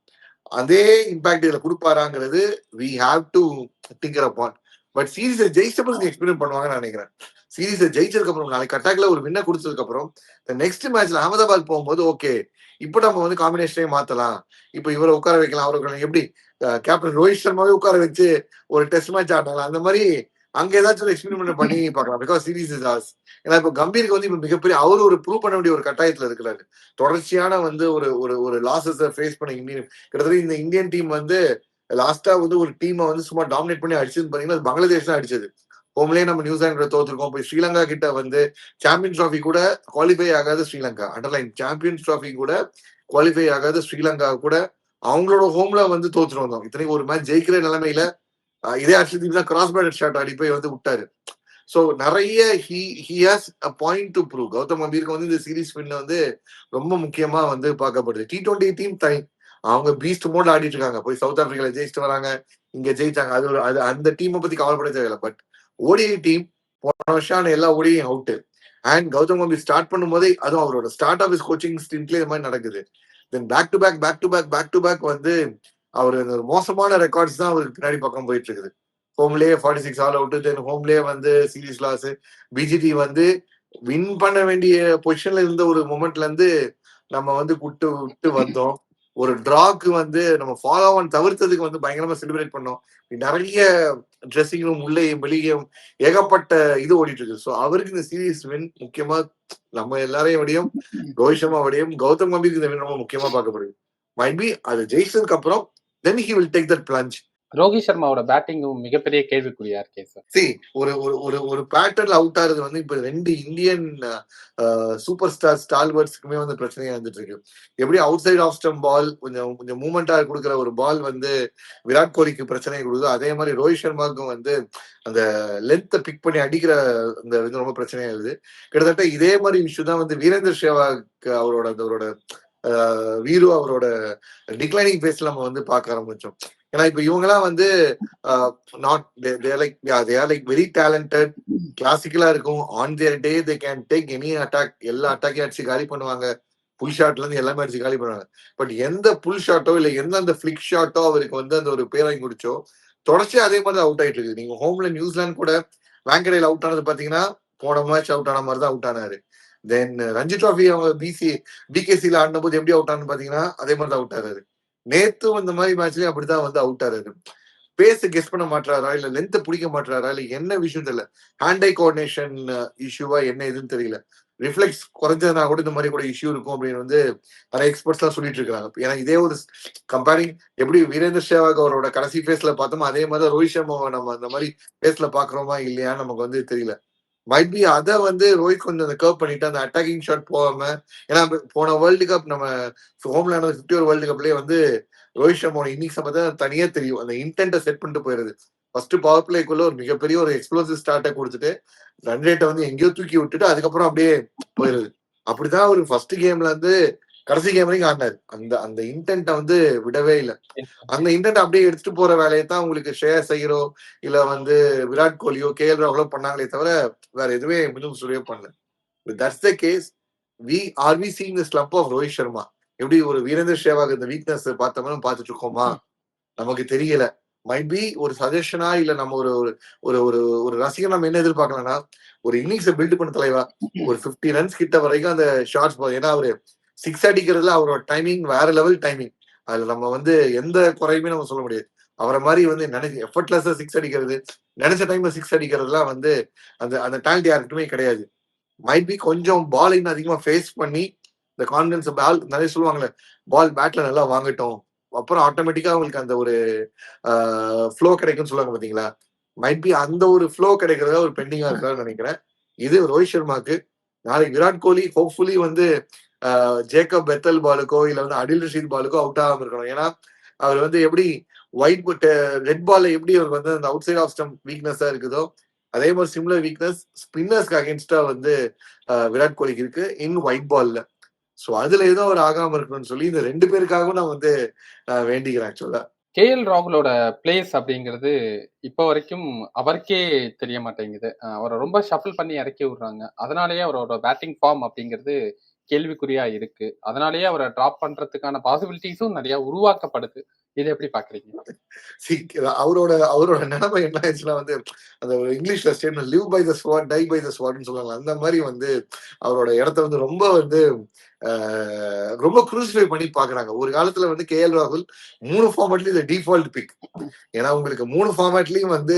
அதே இம்பாக்ட் இதுல கொடுப்பாராங்கிறது we have to think upon but சீரீஸை ஜெயிச்சப்பறம் எக்ஸ்பீரியன்ஸ் பண்ணுவாங்கன்னு நான் நினைக்கிறேன். சீரீஸை ஜெயிச்சதுக்கு அப்புறம் நாளைக்கு அட்டாக்ல ஒரு வின்னர் கொடுத்ததுக்கு அப்புறம் நெக்ஸ்ட் மேட்ச்ல அகமதாபாத் போகும்போது ஓகே இப்போ நம்ம வந்து காம்பினேஷனே மாத்தலாம். இப்போ இவரை உட்கார வைக்கலாம் அவரை எப்படி? கேப்டன் ரோஹித் சர்மாவே உட்கார வச்சு ஒரு டெஸ்ட் மேட்ச் ஆடினாங்க அந்த மாதிரி அங்க ஏதாச்சும் ஒரு எக்ஸ்பெரிமெண்ட் பண்ணி பார்க்கலாம். பிகாஸ் சீரீஸ் இஸ் ஆஸ் ஏன்னா இப்போ கம்பீருக்கு வந்து இப்போ மிகப்பெரிய அவர் ஒரு ப்ரூவ் பண்ண வேண்டிய ஒரு கட்டாயத்துல இருக்கிறாரு. தொடர்ச்சியான வந்து ஒரு ஒரு ஒரு லாசஸ் ஃபேஸ் பண்ண இந்தியன் கிட்டத்தட்ட இந்த இந்தியன் டீம் வந்து லாஸ்டா வந்து ஒரு டீமை வந்து சும்மா டாமினேட் பண்ணி அடிச்சது பாத்தீங்கன்னா அது பங்களாதேஷ் தான் அடிச்சது. ஹோம்லயே நம்ம நியூசிலாந்து தோத்துருக்கோம். போய் ஸ்ரீலங்கா கிட்ட வந்து சாம்பியன்ஸ் ட்ராஃபி கூட குவாலிஃபை ஆகாத ஸ்ரீலங்கா. அண்டர்லைன் சாம்பியன்ஸ் ட்ராஃபி கூட குவாலிஃபை ஆகாத ஸ்ரீலங்கா கூட அவங்களோட ஹோம்ல வந்து தோத்துட்டு வந்தோம். இத்தனைக்கு ஒரு மேட்ச் ஜெயிக்கிற நிலைமையில இதே அர்ஷதீப் தான் கிராஸ் பேட் ஷாட் அடி போய் வந்து விட்டாரு. சோ நிறைய he he has a point to prove Gautam கம்பீருக்கு வந்து இந்த சீரிஸ் வின் வந்து ரொம்ப முக்கியமா வந்து பார்க்கப்படுது. டி டுவெண்ட்டி டீம் தை அவங்க பீஸ்ட் மோட்ல ஆடிட்டு இருக்காங்க. போய் சவுத் ஆப்பிரிக்கால ஜெயிச்சுட்டு வராங்க. இங்க ஜெயிச்சாங்க. அது அது அந்த டீமை பத்தி கவலைப்பட தேவையில்லை. பட் ஓடிஐ டீம் போன வருஷம் ஆன எல்லா ஓடியும் out and Gautam Gambhir start பண்ணும்போதே அதுவும் அவரோட ஸ்டார்ட் ஆஃப் கோச்சிங் ஸ்டின்ட்ல இது மாதிரி நடக்குது. Then back to back back to back back to back வந்து அவர் மோசமான ரெக்கார்ட்ஸ் தான் அவருக்கு பின்னாடி பக்கம் போயிட்டு இருக்குது. ஹோம்லேயே forty six all out then ஹோம்லேயே வந்து சீரியஸ் லாஸ் பிஜிடி வந்து வின் பண்ண வேண்டிய பொசிஷன்ல இருந்த ஒரு மூமெண்ட்ல இருந்து நம்ம வந்து விட்டு விட்டு வந்தோம். ஒரு டிராக்கு வந்து நம்ம ஃபாலோ ஆன் தவிர்த்ததுக்கு வந்து பயங்கரமா செலிப்ரேட் பண்ணோம். நிறைய ட்ரெஸ்ஸிங் ரூம் உள்ளே வெளியே ஏகப்பட்ட இது ஓடிட்டு இருக்கு ஸோ அவருக்கு இந்த சீரியஸ் வின் முக்கியமா நம்ம எல்லாரையும் விடையும் ரோஹித் சர்மா விடையும் கௌதம் கம்பீருக்கு இந்த வின் ரொம்ப முக்கியமா பார்க்கப்படுது. மைட் பி அது ஜெயிச்சதுக்கு அப்புறம் then he will take that plunge Rohit சர்மாவோட batting மிகப்பெரிய கேள்விக்குறியா இருக்கே சார் சி ஒரு ஒரு ஒரு ஒரு பேட்டர்ல அவுட் ஆகுறது வந்து இப்ப ரெண்டு இந்தியன் சூப்பர் ஸ்டார் ஸ்டால்வர்ட்ஸ்க்குமே வந்து பிரச்சனையா இருந்துட்டு இருக்கு எப்படி outside of stump ball கொஞ்சம் கொஞ்சம் மூமெண்டா கொடுக்குற ஒரு பால் வந்து விராட் கோலிக்கு பிரச்சனை கொடுக்குது அதே மாதிரி ரோஹித் சர்மாவுக்கும் வந்து அந்த லென்த்தை பிக் பண்ணி அடிக்கிற அந்த இது ரொம்ப பிரச்சனையா இருக்குது. கிட்டத்தட்ட இதே மாதிரி இஷ்யூ தான் வந்து வீரேந்தர் சேவாக்கு அவரோட அவரோட ஆஹ், வீரு அவரோட டிக்ளைனிங் பேஸ்ல நம்ம வந்து பார்க்க ஆரம்பிச்சோம். ஏன்னா இப்ப இவங்கெல்லாம் வந்து not like there like very talented கிளாசிக்கலா இருக்கும். On their day they can take any attack எல்லா அட்டாக்கையும் அடிச்சு காலி பண்ணுவாங்க. புல் ஷாட்ல இருந்து எல்லாமே அடிச்சு காலி பண்ணுவாங்க. பட் எந்த புல் ஷாட்டோ இல்ல எந்த அந்த ஃபிளிக் ஷாட்டோ அவருக்கு வந்து அந்த ஒரு பேர் வாங்கி குடிச்சோ தொடர்ச்சி அதே மாதிரி அவுட் ஆயிட்டு இருக்குது நீங்க ஹோம்ல நியூசிலாந்து கூட வேங்கடையில் அவுட் ஆனது பாத்தீங்கன்னா போன மேட்ச் அவுட் ஆன மாதிரி தான் அவுட் ஆனாரு. தென் ரஞ்சி டிராஃபி அவங்க பிசி பிகேசில ஆடின போது எப்படி அவுட் ஆனு பாத்தீங்கன்னா அதே மாதிரி தான் அவுட் ஆறாரு நேத்தும் இந்த மாதிரி மேட்ச்லயும் அப்படிதான் வந்து அவுட் ஆறாரு. பேஸ் கெஸ் பண்ண மாட்டாரா இல்ல லென்த் பிடிக்க மாட்டாரா இல்ல என்ன விஷயம் தெரியல. ஹேண்ட் ஐ கோஆர்டினேஷன் இஷ்யூவா என்ன எதுன்னு தெரியல. ரிஃப்ளெக்ஸ் குறைஞ்சதுனா கூட இந்த மாதிரி கூட இஷ்யூ இருக்கும் அப்படின்னு வந்து நிறைய எக்ஸ்பர்ட்ஸ் எல்லாம் சொல்லிட்டு இருக்காங்க. ஏன்னா இதே ஒரு கம்பேரிங் எப்படி வீரேந்தர் சேவாக் அவரோட கடைசி ஃபேஸ்ல பார்த்தோமோ அதே மாதிரி தான் ரோஹித் சர்மாவை நம்ம அந்த மாதிரி பேஸ்ல பாக்குறோமா இல்லையான்னு நமக்கு வந்து தெரியல. மைட் பி அதை வந்து ரோஹித் கொஞ்சம் அந்த கர்வ் பண்ணிட்டு அந்த அட்டாக்கிங் ஷாட் போகாம ஏன்னா போன வேர்ல்டு கப் நம்ம ஹோம்ல நடந்த ஃபிஃப்டி ஒரு வேர்ல்டு கப்லயே வந்து ரோஹித் சர்மாவோட இன்னிங்ஸ் பார்த்தா தனியா தெரியும். அந்த இன்டென்ட்டை செட் பண்ணிட்டு போயிருது ஃபர்ஸ்ட் பவர் பிளேக்குள்ள ஒரு மிகப்பெரிய ஒரு எக்ஸ்ப்ளோசிவ் ஸ்டார்ட்டை கொடுத்துட்டு ரன் ரேட்டை வந்து எங்கேயோ தூக்கி விட்டுட்டு அதுக்கப்புறம் அப்படியே போயிருது அப்படிதான் ஒரு ஃபர்ஸ்ட் கேம்ல இருந்து கடைசி கேம் வரைக்கும் ஆடினாரு அந்த அந்த இன்டென்ட்டை வந்து விடவே இல்லை. அந்த இன்டென்ட் அப்படியே எடுத்துட்டு போற வேலையை தான் உங்களுக்கு ஷேர் செய்யறோ இல்ல வந்து விராட் கோலியோ கே எல் ராகுலோ பண்ணாங்களே தவிர வேற எதுவுமே மிதுன் சூரியோ பண்ணல. That's the case we are we seeing the slump of Rohit Sharma எப்படி ஒரு வீரேந்தர் சேவாக் இந்த வீக்னஸ் பார்த்தோம்னா பார்த்துட்டு இருக்கோமா? நமக்கு தெரியல. மைட் பி ஒரு சஜஷனா இல்ல நம்ம ஒரு ஒரு ஒரு ஒரு ரசிகர் நம்ம என்ன எதிர்பார்க்கலாம்னா ஒரு இன்னிங்ஸை பில்ட் பண்ண தலைவா ஒரு 50 ரன்ஸ் கிட்ட வரைக்கும் அந்த ஷார்ட்ஸ் ஏன்னா அவரு சிக்ஸ் அடிக்கிறதுல அவரோட டைமிங் வேற லெவல் டைமிங் அதுல நம்ம வந்து எந்த குறையுமே நம்ம சொல்ல முடியாது. அவரை மாதிரி வந்து நினைச்சு எஃபர்ட்லெஸ்ஸா சிக்ஸ் அடிக்கிறது நினைச்ச டைம்ல சிக்ஸ் அடிக்கிறதுலாம் வந்து அந்த அந்த டேலண்ட் யாருக்குமே கிடையாது. மைட் பி கொஞ்சம் பால் இன்னும் அதிகமா ஃபேஸ் பண்ணி இந்த கான்பிடன்ஸ் பால் நிறைய சொல்லுவாங்கல்ல பால் பேட்ல நல்லா வாங்கட்டும். அப்புறம் ஆட்டோமேட்டிக்கா அவங்களுக்கு அந்த ஒரு ஃப்ளோ கிடைக்கும்னு சொல்லுவாங்க பாத்தீங்களா? மைட் பி அந்த ஒரு ஃப்ளோ கிடைக்கிறதா ஒரு பெண்டிங்கா இருக்கான்னு நினைக்கிறேன். இது ரோஹித் சர்மாக்கு நாளைக்கு விராட் கோலி ஹோப்ஃபுல்லி வந்து ஜேக்கப் பெத்தல் பாலுக்கோ இல்ல வந்து அடில் ரஷீத் பாலுக்கோ அவுட் ஆகாம இருக்கணும். ஏன்னா அவர் வந்து எப்படி ஒயிட் ரெட் பால்ல எப்படி அவர் வந்து அந்த அவுட் சைட் ஆஃப் ஸ்டம் வீக்னஸா இருக்குதோ அதே மாதிரி சிம்லர் வீக்னஸ் ஸ்பின்னர்ஸ்க்கு அகேன்ஸ்டா வந்து விராட் கோலிக்கு இருக்கு இன் ஒயிட் பால்ல ஸோ அதுல ஏதோ அவர் ஆகாம இருக்கணும்னு சொல்லி இந்த ரெண்டு பேருக்காகவும் நான் வந்து வேண்டிக்கிறேன் ஆக்சுவலா கே எல் ராகுலோட பிளேஸ் அப்படிங்கிறது இப்போ வரைக்கும் அவருக்கே தெரிய மாட்டேங்குது. அவரை ரொம்ப ஷஃபிள் பண்ணி இறக்கி விடுறாங்க. அதனாலேயே அவரோட பேட்டிங் ஃபார்ம் அப்படிங்கிறது கேள்விக்குறியா இருக்கு. அதனாலேயே அவரை டிராப் பண்றதுக்கான பாசிபிலிட்டிஸும் நிறைய உருவாக்கப்படுது. இதை எப்படி பாக்குறீங்க அவரோட அவரோட நிலைமை என்ன ஆயிடுச்சுன்னா வந்து அந்த இங்கிலீஷ்ல statement live by the sword die by the ஸ்வாட்னு சொல்லுவாங்க. அந்த மாதிரி வந்து அவரோட இடத்த வந்து ரொம்ப வந்து ஆஹ், ரொம்ப குரூசிஃபை பண்ணி பாக்குறாங்க ஒரு காலத்துல வந்து கே எல் ராகுல் மூணு ஃபார்மேட்லயும் இந்த டிஃபால்ட் பிக் ஏன்னா உங்களுக்கு மூணு ஃபார்மேட்லயும் வந்து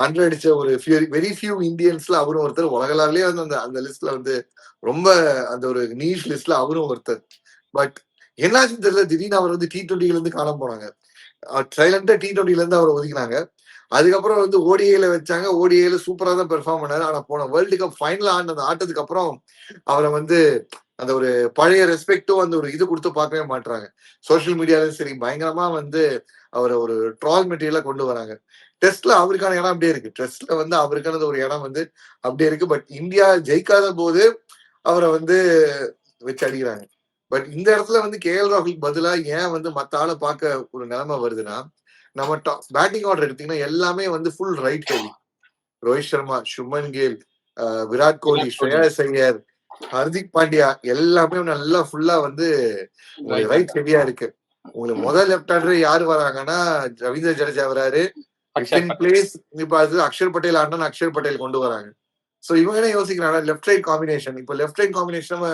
ஹண்ட்ரட் அடிச்ச ஒரு வெரி ஃபியூ இந்தியன்ஸ்ல அவரும் ஒருத்தர் உலகளாவிலேயே வந்து அந்த அந்த லிஸ்ட்ல வந்து ரொம்ப அந்த ஒரு நீஷ் லிஸ்ட்ல அவரும் ஒருத்தர். பட் என்னாச்சுன்னு தெரியல திடீர்னு அவர் வந்து டி டுவெண்ட்டில இருந்து காணாம போனாங்க. சைலண்டா டி டுவெண்ட்டில இருந்து அவர் ஒதுக்கினாங்க. அதுக்கப்புறம் வந்து ஓடிஏல வச்சாங்க. ஓடிஏல சூப்பரா தான் பெர்ஃபார்ம் பண்ணாரு. ஆனா போன வேர்ல்டு கப் ஃபைனல் ஆன அந்த ஆட்டத்துக்கு அப்புறம் அவரை வந்து அந்த ஒரு பழைய ரெஸ்பெக்டும் அந்த ஒரு இது கொடுத்து பார்க்கவே மாட்டாங்க சோஷியல் மீடியாலும் சரி பயங்கரமா வந்து அவரை ஒரு ட்ரால் மெட்டீரியலா கொண்டு வராங்க. டெஸ்ட்ல அவருக்கான இடம் அப்படியே இருக்கு. டெஸ்ட்ல வந்து அவருக்கான ஒரு இடம் வந்து அப்படியே இருக்கு. பட் இந்தியா ஜெயிக்காத போது அவரை வந்து வச்சு அடிக்கிறாங்க. பட் இந்த இடத்துல வந்து கே எல் ராகுல் பதிலா ஏன் வந்து மத்த ஆளை பார்க்க ஒரு நிலைமை வருதுன்னா நம்ம பேட்டிங் ஆர்டர் எடுத்தீங்கன்னா எல்லாமே வந்து full right heavy Rohit Sharma Shubman Gill Virat Kohli. Shreyas Iyer Hardik Pandya எல்லாமே நல்லா ஃபுல்லா வந்து ரைட் ஹெவியா இருக்கு. உங்களுக்கு முதல் லெஃப்ட் ஹேண்டர் யாரு வராங்கன்னா ரவீந்திர ஜடேஜா வராரு. பிளேஸ் இப்ப அது அக்ஷர் பட்டேல் ஆடினா அக்ஷர் பட்டேல் கொண்டு வராங்க. சோ இவங்க என்ன யோசிக்கிறாங்க லெஃப்ட் ரைட் காம்பினேஷன் இப்ப லெஃப்ட் ரைட் காம்பினேஷன்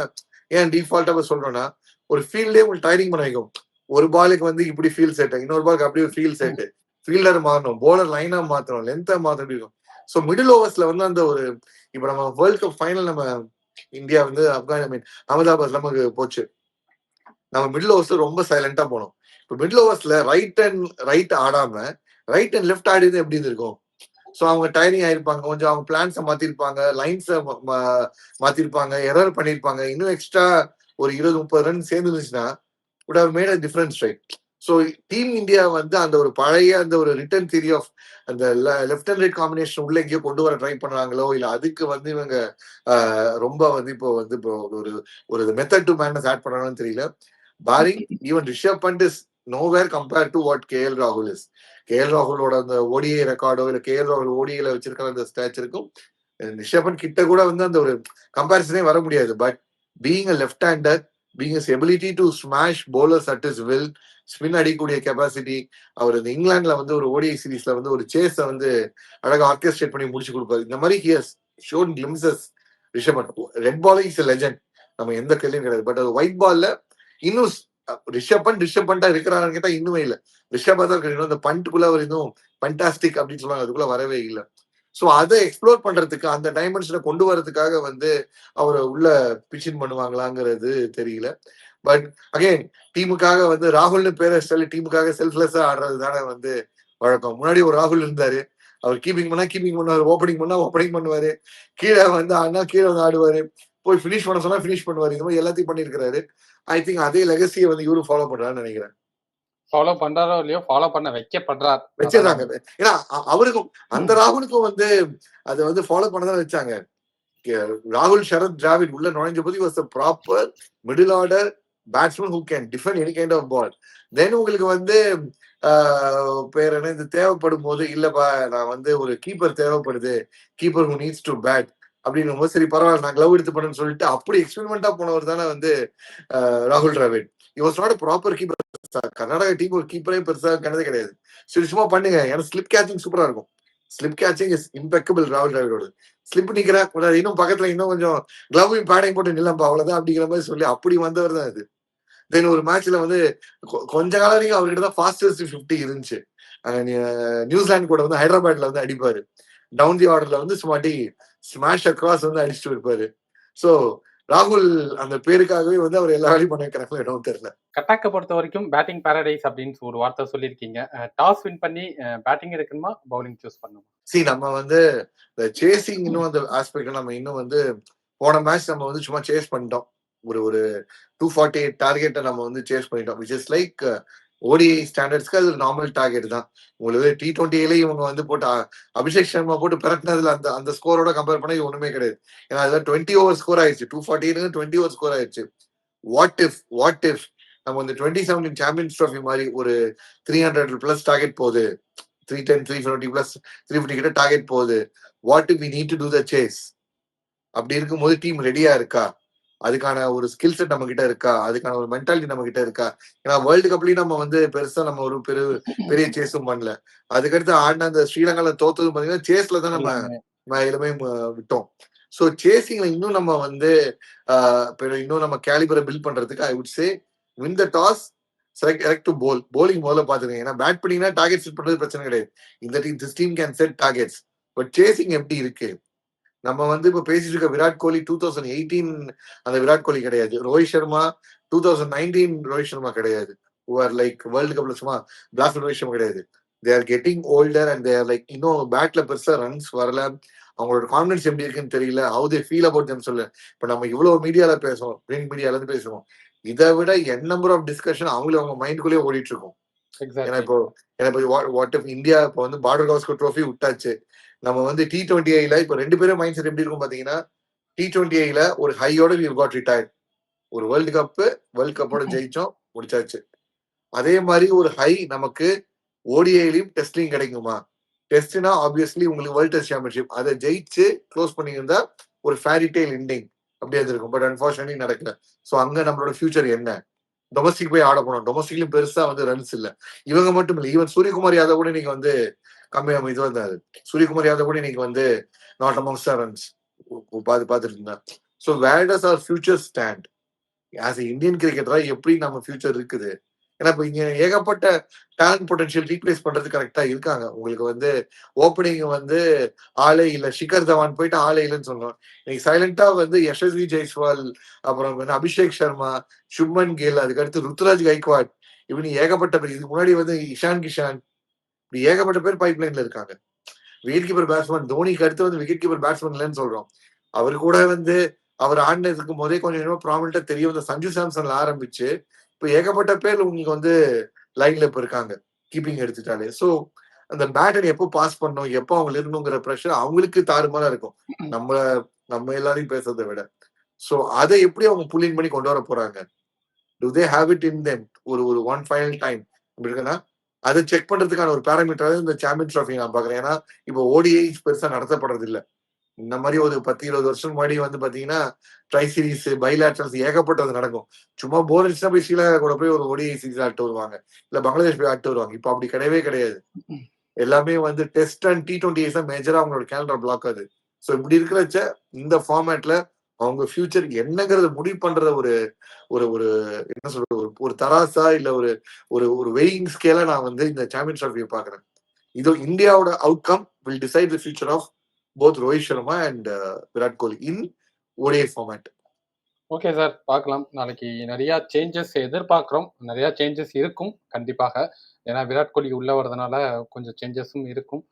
ஏன் டிஃபால்ட்டா சொல்றோம்னா ஒரு ஃபீல்டே உங்களுக்கு டைரிங் பண்ண வைக்கும் ஒரு பாலுக்கு வந்து இப்படி ஃபீல் செட் இன்னொரு பாலுக்கு அப்படி ஒரு ஃபீல் செட் ஃபீல்டர் மாறணும் போலர் லைனா மாத்தணும் லென்த்தா மாத்தணும் இருக்கும். ஸோ மிடில் ஓவர்ஸ்ல வந்து அந்த ஒரு இப்ப நம்ம வேர்ல்ட் கப் ஃபைனல் நம்ம இந்தியா வந்து ஆப்கான் ஐ மீன் அகமதாபாத் நமக்கு போச்சு. நம்ம மிடில் ஓவர்ஸ்ல ரொம்ப சைலண்டா போனோம். இப்போ மிடில் ஓவர்ஸ்ல ரைட் அண்ட் ரைட் ஆடாம ரைட் அண்ட் லெஃப்ட் ஆடிது எப்படி இருந்திருக்கும்? ஸோ அவங்க டயரிங் ஆயிருப்பாங்க. கொஞ்சம் அவங்க பிளான்ஸை மாத்திருப்பாங்க. லைன்ஸை மாத்திருப்பாங்க. எரர் பண்ணிருப்பாங்க. இன்னும் எக்ஸ்ட்ரா ஒரு இருபது முப்பது ரன் சேர்ந்து இருந்துச்சுன்னா would have made a difference right so team India வந்து அந்த ஒரு பழைய அந்த ஒரு ரிட்டர்ன் தியரி ஆஃப் அந்த லெஃப்ட் அண்ட் ரைட் காம்பினேஷன் உள்ள எங்கேயோ கொண்டு வர ட்ரை பண்றாங்களோ இல்ல அதுக்கு வந்து இவங்க ரொம்ப வந்து இப்போ வந்து இப்போ ஒரு ஒரு மெத்தட் டு மேனஸ் ஆட் பண்றாங்கன்னு தெரியல. Barring even Rishabh Pant is nowhere compare to what K L ராகுல் இஸ் கே எல் ராகுலோட அந்த ஓடிஐ ரெக்கார்டோ இல்ல கே எல் ராகுல் ஓடிஐல வச்சிருக்கிற அந்த ஸ்டாச்சருக்கும் ரிஷப் கிட்ட கூட வந்து அந்த ஒரு கம்பேரிசனே வர முடியாது. But being a left hander being is ability to smash bowlers at is will spin அடிக்கக்கூடிய கெப்பாசிட்டி அவர் இந்த இங்கிலாந்துல வந்து ஒரு ஓடிஐ சீரீஸ்ல வந்து ஒரு சேஸை வந்து அழகா ஆர்கெஸ்ட்ரேட் பண்ணி முடிச்சு கொடுப்பாரு. இந்த மாதிரி here's shown glimpses Rishabh red ball is legend நம்ம எந்த கேள்வியும் கிடையாது. பட் அது ஒயிட் பால்ல இன்னும் ரிஷப் பண்ட் ரிஷப் பண்டா கேட்டா இன்னுமே இல்ல. ரிஷபா தான் இருக்கணும். இந்த பண்ட்டுக்குள்ள அவர் இன்னும் பண்டாஸ்டிக் அப்படின்னு சொல்லுவாங்க அதுக்குள்ள வரவே இல்லை. சோ அதை எக்ஸ்ப்ளோர் பண்றதுக்கு அந்த டைமென்ஷனை கொண்டு வரதுக்காக வந்து அவரை உள்ள பிச்சின் பண்ணுவாங்களாங்கிறது தெரியல. பட் அகைன் டீமுக்காக வந்து ராகுல்னு பேரை சொல்லி டீமுக்காக செல்ஃப்லெஸ்ஸா ஆடுறது தானே வந்து வழக்கம். முன்னாடி ஒரு ராகுல் இருந்தாரு. அவர் கீப்பிங் பண்ணா கீப்பிங் பண்ணுவாரு. ஓப்பனிங் பண்ணா ஓப்பனிங் பண்ணுவாரு. கீழே வந்து ஆனா கீழே வந்து ஆடுவாரு. போய் ஃபினிஷ் பண்ண சொன்னா ஃபினிஷ் பண்ணுவாரு. இந்த மாதிரி எல்லாத்தையும் பண்ணிருக்காரு ஐ திங்க் அதே லெகசியை வந்து இவரும் ஃபாலோ பண்றாருன்னு நினைக்கிறேன். ஃபாலோ பண்றாரோ இல்லையோ ஃபாலோ பண்ண வைக்கப்படுறார். வச்சிருந்தாங்க ஏன்னா அவருக்கும் அந்த ராகுலுக்கும் வந்து அதை வந்து ஃபாலோ பண்ணதான் வச்சாங்க. ராகுல் சரத் டிராவிட் உள்ள நுழைஞ்ச போது was proper middle order batsman who can defend any kind of ball then உங்களுக்கு வந்து பேர் என்ன? இது தேவைப்படும் போது இல்லப்பா நான் வந்து ஒரு கீப்பர் தேவைப்படுது. Keeper who needs to bat அப்படின்னும் போது சரி பரவாயில்ல நான் க்ளவ் எடுத்து பண்ணேன்னு சொல்லிட்டு அப்படி எக்ஸ்பெரிமெண்டா போனவர் தானே வந்து ராகுல் டிராவிட். இவர் not proper keeper Karnataka team ஒரு கீப்பரே பெருசா கண்டதே கிடையாது. சரி சும்மா பண்ணுங்க. ஏன்னா ஸ்லிப் கேச்சிங் சூப்பரா இருக்கும். ஸ்லிப் கேச்சிங் இஸ் இம்பெக்கபிள் ராகுல் டிராவிடோட. ஸ்லிப் நிக்கிறா கூடாது இன்னும் பக்கத்துல இன்னும் கொஞ்சம் க்ளவையும் பேடையும் போட்டு நிலம்பா அவ்வளவுதான் அப்படிங்கிற மாதிரி சொல்லி அப்படி வந்தவர் தான் இது. தென் ஒரு மேட்ச்ல வந்து கொஞ்ச காலம் வரைக்கும் அவர்கிட்ட தான் ஃபாஸ்டஸ்ட் ஃபிஃப்டி இருந்துச்சு. நியூசிலாந்து கூட வந்து ஹைதராபாத்ல வந்து அடிப்பாரு. டவுன் தி ஆர்டர்ல வந்து சும்மாட்டி ஸ்மாஷ் அக்ராஸ் வந்து அடிச்சுட்டு இருப்பாரு சோ ராகுல் அந்த பேருக்காகவே வந்து அவர் எல்லா வேலையும் பண்ண வைக்கிறாங்களோ என்னவோ தெரியல. கட்டாக்க பொறுத்த வரைக்கும் பேட்டிங் பாரடைஸ் அப்படின்னு ஒரு வார்த்தை சொல்லியிருக்கீங்க. டாஸ் வின் பண்ணி பேட்டிங் எடுக்கணுமா பவுலிங் சூஸ் பண்ணணுமா சி நம்ம வந்து இந்த சேசிங் இன்னும் அந்த ஆஸ்பெக்ட் நம்ம இன்னும் வந்து போன மேட்ச் நம்ம வந்து சும்மா சேஸ் பண்ணிட்டோம். ஒரு ஒரு டூ ஃபார்ட்டி எயிட் டார்கெட்டை நம்ம வந்து சேஸ் பண்ணிட்டோம். விச் இஸ் லைக் ஓடிஐ ஸ்டாண்டர்ட்ஸ்க்கு அது நார்மல் டார்கெட் தான். உங்களுக்கு டி டுவெண்ட்டிலேயே இவங்க வந்து போட்டு அபிஷேக் சர்மா போட்டு பிறட்டினதுல அந்த அந்த ஸ்கோரோட கம்பேர் பண்ண இது ஒண்ணுமே கிடையாது. ஏன்னா அதுல டுவெண்ட்டி ஓவர் ஸ்கோர் ஆயிடுச்சு. Two forty twenty over score ஆயிடுச்சு. வாட் இஃப் வாட் இஃப் நம்ம வந்து டுவெண்ட்டி செவன்டீன் சாம்பியன்ஸ் ட்ராஃபி மாதிரி ஒரு த்ரீ ஹண்ட்ரட் பிளஸ் டார்கெட் போகுது. Three ten three fifty plus three fifty கிட்ட டார்கெட் போகுது. What we need to do the chase அப்படி இருக்கும்போது டீம் ரெடியா இருக்கா? அதுக்கான ஒரு ஸ்கில் செட் நம்ம கிட்ட இருக்கா? அதுக்கான ஒரு மென்டாலிட்டி நம்ம கிட்ட இருக்கா? ஏன்னா வேர்ல்டு கப்லயும் நம்ம வந்து பெருசா நம்ம ஒரு பெரு பெரிய சேஸும் பண்ணல. அதுக்கடுத்து ஆடின அந்த ஸ்ரீலங்கால தோத்ததும் பாத்தீங்கன்னா சேஸ்ல தான் நம்ம எல்லாமே. விட்டோம். ஸோ சேசிங்ல இன்னும் நம்ம வந்து ஆஹ், இன்னும் நம்ம கேலிபரை பில்ட் பண்றதுக்கு I would say win the toss select elect to bowl bowling முதல்ல பாத்துருங்க ஏன்னா பேட் பண்ணீங்கன்னா டார்கெட் செட் பண்றது பிரச்சனை கிடையாது. இந்த team this team can set targets but chasing எப்படி இருக்கு? நம்ம வந்து இப்ப பேசிட்டு இருக்க Virat Kohli two thousand eighteen அந்த விராட் கோலி கிடையாது. Rohit Sharma two thousand nineteen Rohit Sharma கிடையாது. ஆர் லைக் வேர்ல்டு கப்ல சும்மா பிளாஸ்ட் ரோஹித் சர்மா கிடையாது. They are getting older and there like இன்னும் பேட்ல பெருசா ரன்ஸ் வரல. அவங்களோட கான்பிடன்ஸ் எப்படி இருக்குன்னு தெரியல. How they feel about them சொல்ல. இப்ப நம்ம இவ்வளவு மீடியால பேசுவோம் பிரிண்ட் மீடியால இருந்து பேசுவோம் இதை விட என் நம்பர் ஆஃப் டிஸ்கஷன் அவங்களே அவங்க மைண்டுக்குள்ளேயே ஓடிட்டு இருக்கும். ஏன்னா. இப்போ ஏன்னா இப்போ வாட் இஃப் இந்தியா இப்போ வந்து பார்டர் கவாஸ்கர் ட்ரோஃபி விட்டாச்சு. நம்ம வந்து டி டுவெண்ட்டி ஐல இப்போ ரெண்டு பேரும் மைண்ட் செட் எப்படி இருக்கும் பாத்தீங்கன்னா டி டுவெண்ட்டி ஐல ஒரு ஹையோட வி காட் ரிட்டையர்ட் ஒரு வேர்ல்டு கப் வேர்ல்டு கப்போட ஜெயிச்சோம் முடிச்சாச்சு. அதே மாதிரி ஒரு ஹை நமக்கு ஓடிஐலையும் டெஸ்ட்லையும் கிடைக்குமா? டெஸ்ட்னா ஆப்வியஸ்லி உங்களுக்கு வேர்ல்ட் டெஸ்ட் சாம்பியன்ஷிப் அதை ஜெயிச்சு க்ளோஸ் பண்ணியிருந்தா ஒரு ஃபேரி டெய்ல் எண்டிங் அப்படியே இருக்கும் பட் அன்பார்ச்சுனேட்லி நடக்கல. ஸோ அங்க நம்மளோட ஃபியூச்சர் என்ன? டொமஸ்டிக் போய் ஆட போனோம் டொமஸ்டிக்லயும் பெருசா வந்து ரன்ஸ் இல்ல. இவங்க மட்டும் இல்ல. ஈவன் சூரியகுமார் யாதவ் கூட இன்னைக்கு வந்து கம்மியா இது வந்தாரு. சூரியகுமார் யாதவ் கூட இன்னைக்கு வந்து நாட் அமௌங் ரன்ஸ் பார்த்து பார்த்துட்டு இருந்தேன் so where does future stand as Indian கிரிக்கெட்டராக எப்படி நம்ம ஃபியூச்சர் இருக்குது? ஏன்னா இப்போ இங்கே ஏகப்பட்ட டேலண்ட் பொட்டன்ஷியல் ரீப்ளேஸ் பண்றது கரெக்டாக இருக்காங்க. உங்களுக்கு வந்து ஓப்பனிங் வந்து ஆளே இல்லை. ஷிகர் தவான் போயிட்டு ஆளே இல்லைன்னு சொன்னோம். இன்னைக்கு சைலண்டா வந்து யசஸ்வி ஜெய்ஸ்வால் அப்புறம் வந்து அபிஷேக் சர்மா சுப்மன் கில் அதுக்கடுத்து ருத்ராஜ் கைக்வாட் இப்படி ஏகப்பட்ட பேர். இதுக்கு முன்னாடி வந்து இஷான் கிஷான் இப்படி ஏகப்பட்ட பேர் பைப் லைன்ல இருக்காங்க. விக்கெட் கீப்பர் பேட்ஸ்மேன் தோனிக்கு அடுத்து வந்து விக்கெட் கீப்பர் பேட்ஸ்மேன் இல்லைன்னு சொல்றோம். அவர் கூட வந்து அவர் ஆடினதுக்கு போதே கொஞ்சம் கொஞ்சமா ப்ராமினா தெரியும் இந்த சஞ்சு சாம்சன்ல ஆரம்பிச்சு இப்போ ஏகப்பட்ட பேர் உங்களுக்கு வந்து லைன்ல இப்ப இருக்காங்க. கீப்பிங் எடுத்துட்டாலே. ஸோ அந்த பேட்டர் எப்போ பாஸ் பண்ணணும் எப்போ அவங்க இருக்கணுங்கிற ப்ரெஷர் அவங்களுக்கு தாறுமாறா இருக்கும். நம்ம நம்ம எல்லாரையும் பேசுறதை விட. ஸோ அதை எப்படி அவங்க புல்லிங் பண்ணி கொண்டு வர போறாங்க? Do they have it in them ஒரு ஒரு ஒன் ஃபைனல் டைம் அப்படி இருக்குன்னா அதை செக் பண்றதுக்கான ஒரு பேராமீட்டர் இந்த சாம்பியன்ஸ் ட்ராஃபி நான் பாக்குறேன் ஏன்னா இப்போ ஓடிஐ பெருசா நடத்தப்படுறது இல்ல இந்த மாதிரி ஒரு பத்து இருபது வருஷம் முன்னாடி வந்து பாத்தீங்கன்னா ட்ரை சீரிஸ் பைலாட்டர்ஸ் ஏகப்பட்டது நடக்கும். சும்மா போர் அடிச்சுனா போய் ஸ்ரீலங்கா கூட போய் ஒரு ஓடிஐ சீரிஸ் ஆட்டு வருவாங்க. இல்ல பங்களாதேஷ் போய் ஆட்டு வருவாங்க. இப்போ அப்படி கிடையவே கிடையாது. எல்லாமே வந்து டெஸ்ட் அண்ட் டி டுவெண்ட்டி தான் மேஜரா அவங்களோட கேலண்டர் பிளாக் ஆகுது ஸோ இப்படி இருக்கிறச்ச இந்த ஃபார்மேட்ல அவங்க ஃபியூச்சருக்கு என்னங்கிறத முடிவு பண்ற ஒரு ஒரு ஒரு என்ன சொல்றது ஒரு ஒரு தராசா இல்ல ஒரு ஒரு ஒரு வெயிங் ஸ்கேல நான் வந்து இந்த சாம்பியன் ட்ராஃபியை பாக்குறேன் இது இந்தியாவோட outcome will decide the future of both Rohit Sharma and uh, Virat Kohli in ஒரே ஃபார்மேட் ஓகே சார் பார்க்கலாம். நாளைக்கு நிறைய சேஞ்சஸ் எதிர்பார்க்குறோம். நிறைய சேஞ்சஸ் இருக்கும் கண்டிப்பாக. ஏன்னா விராட் கோலி உள்ள வரதுனால கொஞ்சம் சேஞ்சஸும் இருக்கும்.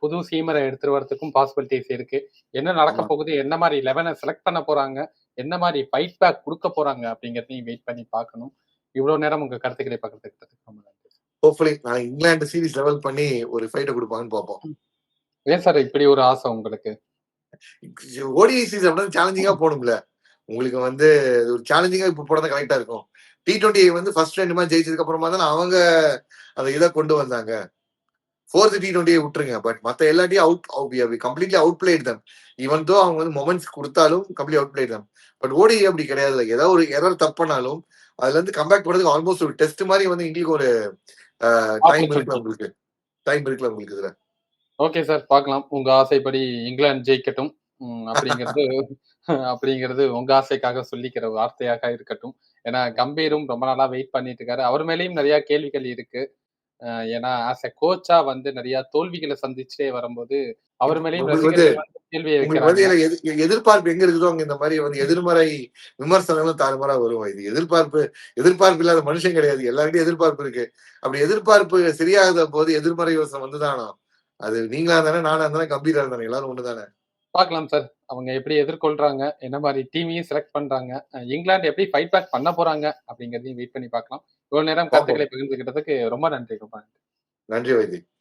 புது சீமரை எடுத்துட்டு வரதுக்கும் பாசிபிலிட்டிஸ் இருக்கு. என்ன நடக்க. போகுது என்ன மாதிரி லெவனை செலக்ட் பண்ண போறாங்க என்ன மாதிரி ஃபைட் பேக் கொடுக்க போறாங்க அப்படிங்கிறதையும் வெயிட் பண்ணி பார்க்கணும். இவ்வளவு நேரம் உங்க கருத்துக்களை பகிர்ந்துக்கிட்டதுக்கு ரொம்ப நன்றி ஹோப்ஃபுல்லி நான் இங்கிலாந்து சீரிஸ் லெவல் பண்ணி ஒரு ஃபைட்டை கொடுப்பாங்கன்னு பார்ப்போம். ஏன் சார் இப்படி ஒரு ஆசை உங்களுக்கு? ஓடிஐ சீரிஸ் அப்படின்னா சேலஞ்சிங்கா போகணும்ல. உங்களுக்கு வந்து ஒரு சேலஞ்சிங்கா இப்போ போட கரெக்டா இருக்கும். டி டுவெண்ட்டி வந்து ஃபர்ஸ்ட் ரெண்டு மேட்ச் ஜெயிச்சதுக்கு அப்புறமா தானே அவங்க அந்த இதை கொண்டு வந்தாங்க. ஃபோர்த் டி டுவெண்ட்டியை விட்டுருங்க. பட் மத்த எல்லாத்தையும் out completely out played them even though அவங்க வந்து மொமெண்ட்ஸ் கொடுத்தாலும் complete out played them but ODI அப்படி கிடையாது. ஏதாவது ஒரு எரர் தப்புனாலும் அதுல இருந்து கம்பேக் பண்றதுக்கு ஆல்மோஸ்ட் ஒரு டெஸ்ட் மாதிரி வந்து இங்கிலீஷ் ஒரு டைம் இருக்குல்ல உங்களுக்கு டைம் இருக்குல்ல உங்களுக்கு இதுல. ஓகே சார் பார்க்கலாம். உங்க ஆசைப்படி இங்கிலாந்து ஜெயிக்கட்டும். அப்படிங்கிறது அப்படிங்கிறது உங்க ஆசைக்காக சொல்லிக்கிற வார்த்தையாக இருக்கட்டும். ஏன்னா கம்பீரும் ரொம்ப நாளா வெயிட் பண்ணிட்டு இருக்காரு. அவர் மேலேயும் நிறைய கேள்விகள் இருக்கு. ஏன்னா ஆஸ் எ கோச்சா வந்து நிறைய தோல்விகளை சந்திச்சுட்டே வரும்போது அவர் மேலேயும் எதிர்பார்ப்பு எங்க இருக்குதோ அங்க இந்த மாதிரி வந்து எதிர்மறை விமர்சனங்களும் தாறுமாறா வரும். இது எதிர்பார்ப்பு எதிர்பார்ப்பு இல்லாத மனுஷன் கிடையாது. எல்லாருக்கிட்டையும் எதிர்பார்ப்பு இருக்கு. அப்படி எதிர்பார்ப்பு சரியாகாத போது எதிர்மறை விமர்சனம் வந்துதானோ? அது நீங்களா இருந்தானே நானா இருந்தானே கம்பீரா இருந்தானே எல்லாரும் ஒண்ணுதானே பார்க்கலாம் சார். அவங்க எப்படி எதிர்கொள்றாங்க என்ன மாதிரி டீமையும் செலக்ட் பண்றாங்க இங்கிலாந்து எப்படி ஃபைட் பேக் பண்ண போறாங்க அப்படிங்கறதையும் வெயிட் பண்ணி பார்க்கலாம். இவ்வளவு நேரம் கருத்துக்களை பகிர்ந்துகிட்டதுக்கு ரொம்ப நன்றி ரொம்ப நன்றி. நன்றி வைத்தி